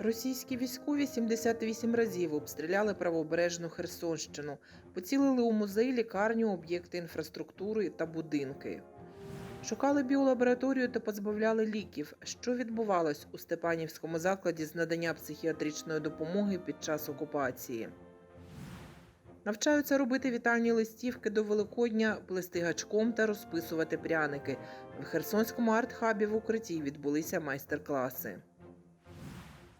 Російські військові 78 разів обстріляли правобережну Херсонщину, поцілили у музей, лікарню, об'єкти інфраструктури та будинки. Шукали біолабораторію та позбавляли ліків, що відбувалось у Степанівському закладі з надання психіатричної допомоги під час окупації. Навчаються робити вітальні листівки до Великодня, плести гачком та розписувати пряники. В Херсонському арт-хабі в укритті відбулися майстер-класи.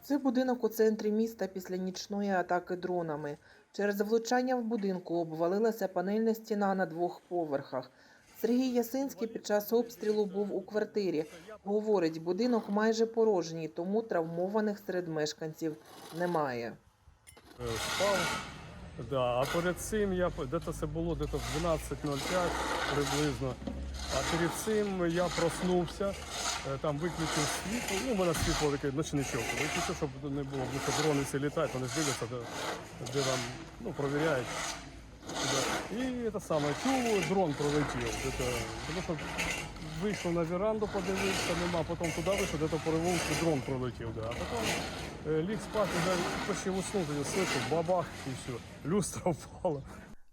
Це будинок у центрі міста після нічної атаки дронами. Через влучання в будинку обвалилася панельна стіна на двох поверхах. Сергій Ясинський під час обстрілу був у квартирі. Говорить, будинок майже порожній, тому травмованих серед мешканців немає. Е, спав. Да, а перед цим я де це було десь в 12.05 приблизно. А перед цим я проснувся, е, там виключив світло. Ну, у мене світло таке ночничок. Виключив, щоб не було, тому що дрони всі літають, вони ж дивляться, де, де там ну, провіряють. І це саме чув, дрон пролетів. Тому що вийшов на веранду, подивився, нема, потім туди вийшов, де-то по дрон пролетів. Да. А потім е, ліг спати, почав уснути, я слышу, бабах і все. Люстра впала.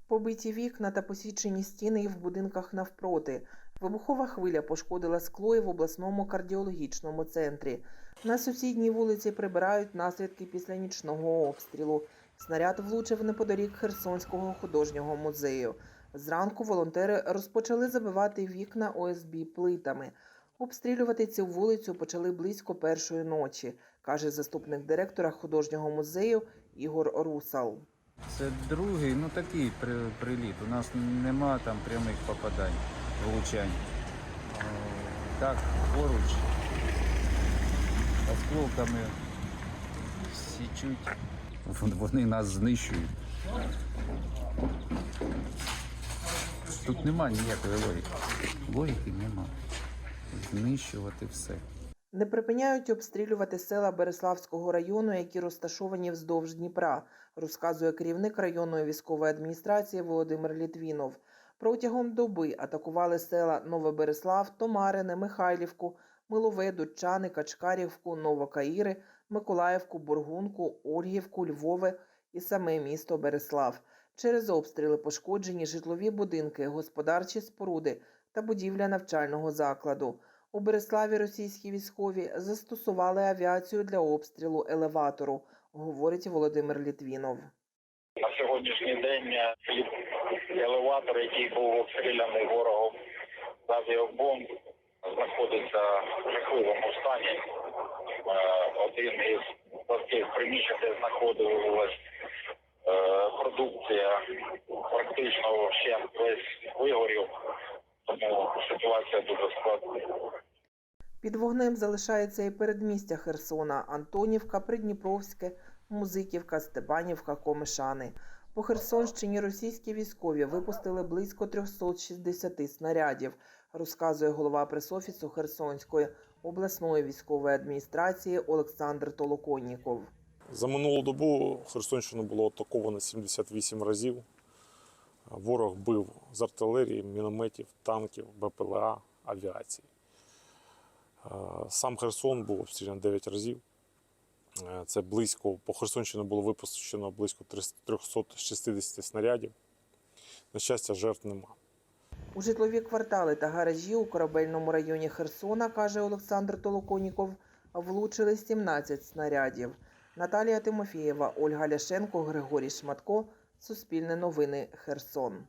Побиті вікна та посічені стіни в будинках навпроти. Вибухова хвиля пошкодила скло і в обласному кардіологічному центрі. На сусідній вулиці прибирають наслідки після нічного обстрілу. Снаряд влучив неподалік Херсонського художнього музею. Зранку волонтери розпочали забивати вікна ОСБ плитами. Обстрілювати цю вулицю почали близько першої ночі, каже заступник директора художнього музею Ігор Русал. Це другий, ну такий приліт. У нас нема там прямих попадань, влучань. Е, Так, поруч, осколками січуть. Вон- Вони нас знищують. Тут нема ніякої логіки. Логіки нема. Знищувати все. Не припиняють обстрілювати села Береславського району, які розташовані вздовж Дніпра, розказує керівник районної військової адміністрації Володимир Літвінов. Протягом доби атакували села Новобереслав, Томарине, Михайлівку, Милове, Дудчани, Качкарівку, Новокаїри, Миколаївку, Бургунку, Ольгівку, Львове і саме місто Береслав. Через обстріли пошкоджені житлові будинки, господарчі споруди та будівля навчального закладу. У Береславі російські військові застосували авіацію для обстрілу елеватору, говорить Володимир Літвінов. На сьогоднішній день е, елеватор, який був обстріляний ворогом з авіабомб, знаходиться в жахливому стані. Е, Один із тих приміщень, де знаходилась е, продукція, практично вщент весь вигорів, тому ситуація дуже складна. Під вогнем залишається і передмістя Херсона, Антонівка, Придніпровське, Музиківка, Степанівка, Комишани. По Херсонщині російські військові випустили близько 360 снарядів, розказує голова пресофісу Херсонської обласної військової адміністрації Олександр Толоконніков. За минулу добу Херсонщину було атаковано 78 разів. Ворог бив з артилерії, мінометів, танків, БПЛА, авіації. Е, Сам Херсон був обстріляний 9 разів. Е, Це близько, по Херсонщині було випущено близько 360 снарядів. На щастя, жертв нема. У житлові квартали та гаражі у корабельному районі Херсона, каже Олександр Толоконіков, влучили 17 снарядів. Наталія Тимофієва, Ольга Ляшенко, Григорій Шматко. Суспільне новини Херсон.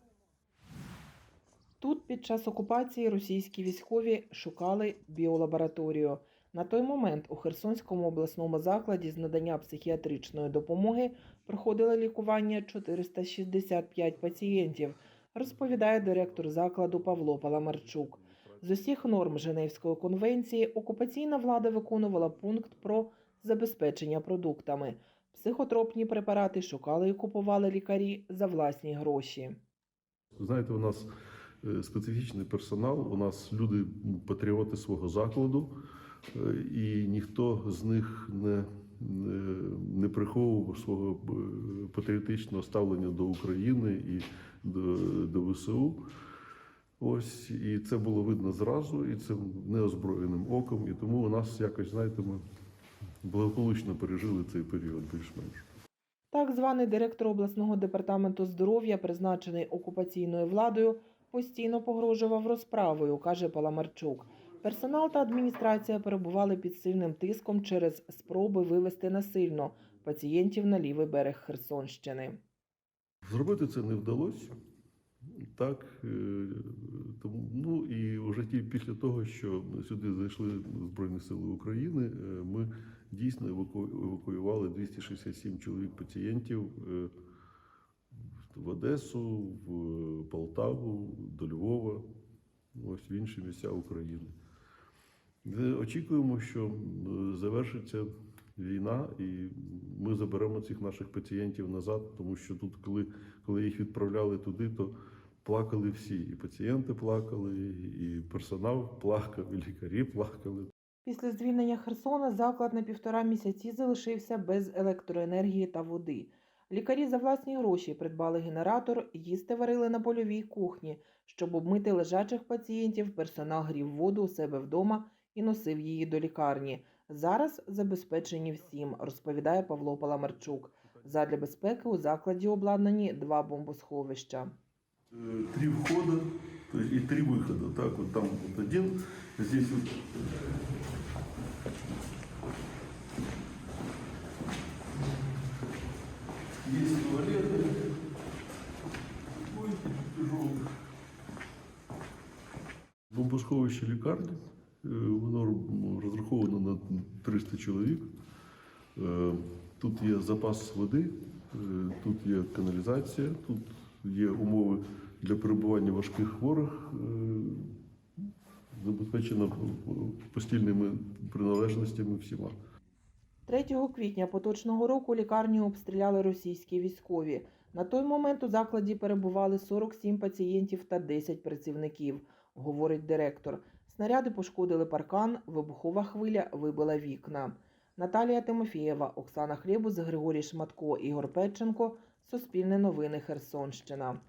Тут під час окупації російські військові шукали біолабораторію. На той момент у Херсонському обласному закладі з надання психіатричної допомоги проходило лікування 465 пацієнтів, розповідає директор закладу Павло Паламарчук. З усіх норм Женевської конвенції окупаційна влада виконувала пункт про забезпечення продуктами. Психотропні препарати шукали і купували лікарі за власні гроші. Знаєте, у нас е, специфічний персонал, у нас люди патріоти свого закладу, і ніхто з них не, не, не приховував свого е, патріотичного ставлення до України і до, до ВСУ. Ось, і це було видно зразу, і це неозброєним оком. І тому у нас якось, знаєте, ми благополучно пережили цей період більш-менш. Так званий директор обласного департаменту здоров'я, призначений окупаційною владою, постійно погрожував розправою, каже Паламарчук. Персонал та адміністрація перебували під сильним тиском через спроби вивести насильно пацієнтів на лівий берег Херсонщини. Зробити це не вдалося. Так, е, тому, ну і вже тільки після того, що сюди зайшли Збройні Сили України, е, ми дійсно еваку- евакуювали 267 чоловік пацієнтів е, в Одесу, в Полтаву, до Львова, ось в інші місця України. Очікуємо, що е, завершиться війна, і ми заберемо цих наших пацієнтів назад, тому що тут, коли, коли їх відправляли туди, то плакали всі. І пацієнти плакали, і персонал плакав, і лікарі плакали. Після звільнення Херсона заклад на півтора місяці залишився без електроенергії та води. Лікарі за власні гроші придбали генератор, їсти варили на польовій кухні. Щоб обмити лежачих пацієнтів, персонал грів воду у себе вдома і носив її до лікарні. Зараз забезпечені всім, розповідає Павло Паламарчук. Задля безпеки у закладі обладнані два бомбосховища. Е, Три входа то есть, и три выхода. Так, вот там вот один, здесь вот есть туалеты. Ой, тяжелый. Бомбосховище лікарні. Е, Воно розраховано на 300 чоловік. Е, Тут є запас води, е, тут є каналізація, тут є умови для перебування важких хворих, забезпечено постільними приналежностями всіма. 3 квітня поточного року лікарню обстріляли російські військові. На той момент у закладі перебували 47 пацієнтів та 10 працівників, говорить директор. Снаряди пошкодили паркан, вибухова хвиля вибила вікна. Наталія Тимофієва, Оксана Хлєбус, Григорій Шматко, Ігор Петченко. Суспільне новини Херсонщина.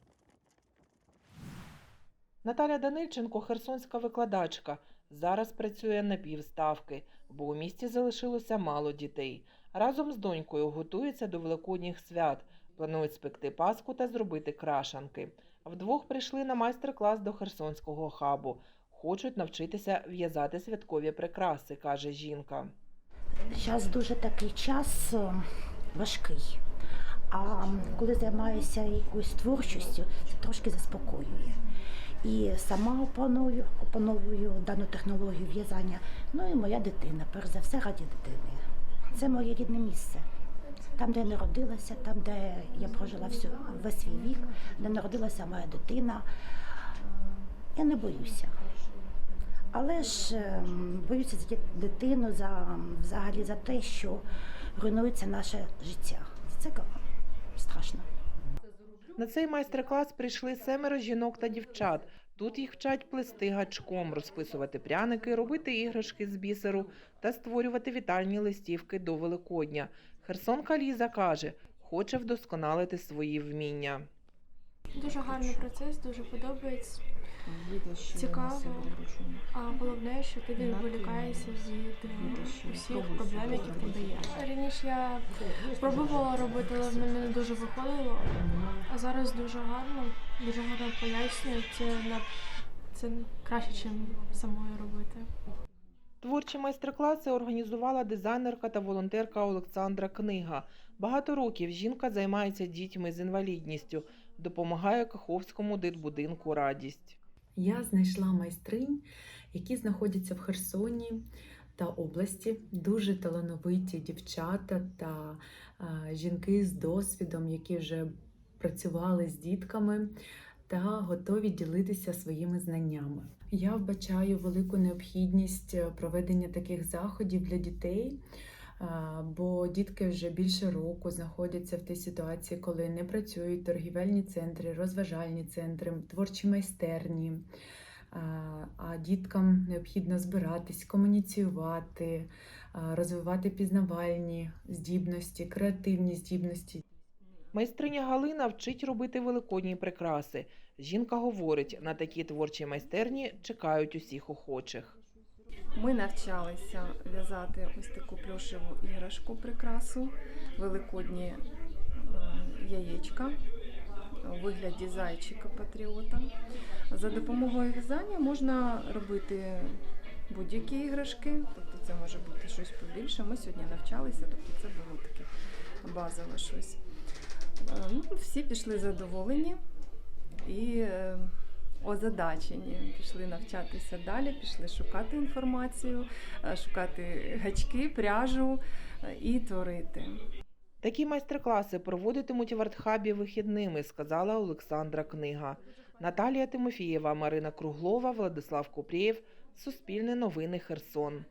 Наталя Данильченко, херсонська викладачка. Зараз працює на півставки, бо у місті залишилося мало дітей. Разом з донькою готується до великодніх свят, планують спекти паску та зробити крашанки. Вдвох прийшли на майстер-клас до херсонського хабу. Хочуть навчитися в'язати святкові прикраси, каже жінка. Зараз дуже такий час е, важкий. А коли займаюся якоюсь творчістю, це трошки заспокоює. І сама опаную, опановую дану технологію в'язання. Ну і моя дитина, перш за все, раді дитини. Це моє рідне місце. Там, де я народилася, там, де я прожила всю, весь свій вік, де народилася моя дитина. Я не боюся. Але ж ем, боюся за дитину, за взагалі за те, що руйнується наше життя. Це страшно. На цей майстер-клас прийшли семеро жінок та дівчат. Тут їх вчать плести гачком, розписувати пряники, робити іграшки з бісеру та створювати вітальні листівки до Великодня. Херсонка Ліза каже, хоче вдосконалити свої вміння. Дуже гарний процес, дуже подобається. Цікаво. А головне, що ти відволікаєшся від е, усіх проблем, які в тебе є. Раніше я пробувала робити, але в мене не дуже виходило. А зараз дуже гарно, дуже гарно пояснюють. Це на це краще, ніж самою робити. Творчі майстер-класи організувала дизайнерка та волонтерка Олександра Книга. Багато років жінка займається дітьми з інвалідністю, допомагає Каховському дитбудинку Радість. Я знайшла майстринь, які знаходяться в Херсоні та області. Дуже талановиті дівчата та жінки з досвідом, які вже працювали з дітками та готові ділитися своїми знаннями. Я вбачаю велику необхідність е, проведення таких заходів для дітей. Бо дітки вже більше року знаходяться в тій ситуації, коли не працюють торгівельні центри, розважальні центри, творчі майстерні. А діткам необхідно збиратись, комуніціювати, розвивати пізнавальні здібності, креативні здібності. Майстриня Галина вчить робити великодні прикраси. Жінка говорить, на такі творчі майстерні чекають усіх охочих. Ми навчалися в'язати ось таку плюшеву іграшку прикрасу, великодні е, яєчка у вигляді зайчика патріота. За допомогою в'язання можна робити будь-які іграшки, тобто це може бути щось побільше. Ми сьогодні навчалися, тобто це було таке базове щось. Е, Ну, всі пішли задоволені і е, озадачені. Пішли навчатися далі, пішли шукати інформацію, е, шукати гачки, пряжу е, і творити. Такі майстер-класи проводитимуть в артхабі вихідними, сказала Олександра Книга. Наталія Тимофієва, Марина Круглова, Владислав Купрієв. Суспільне новини Херсон.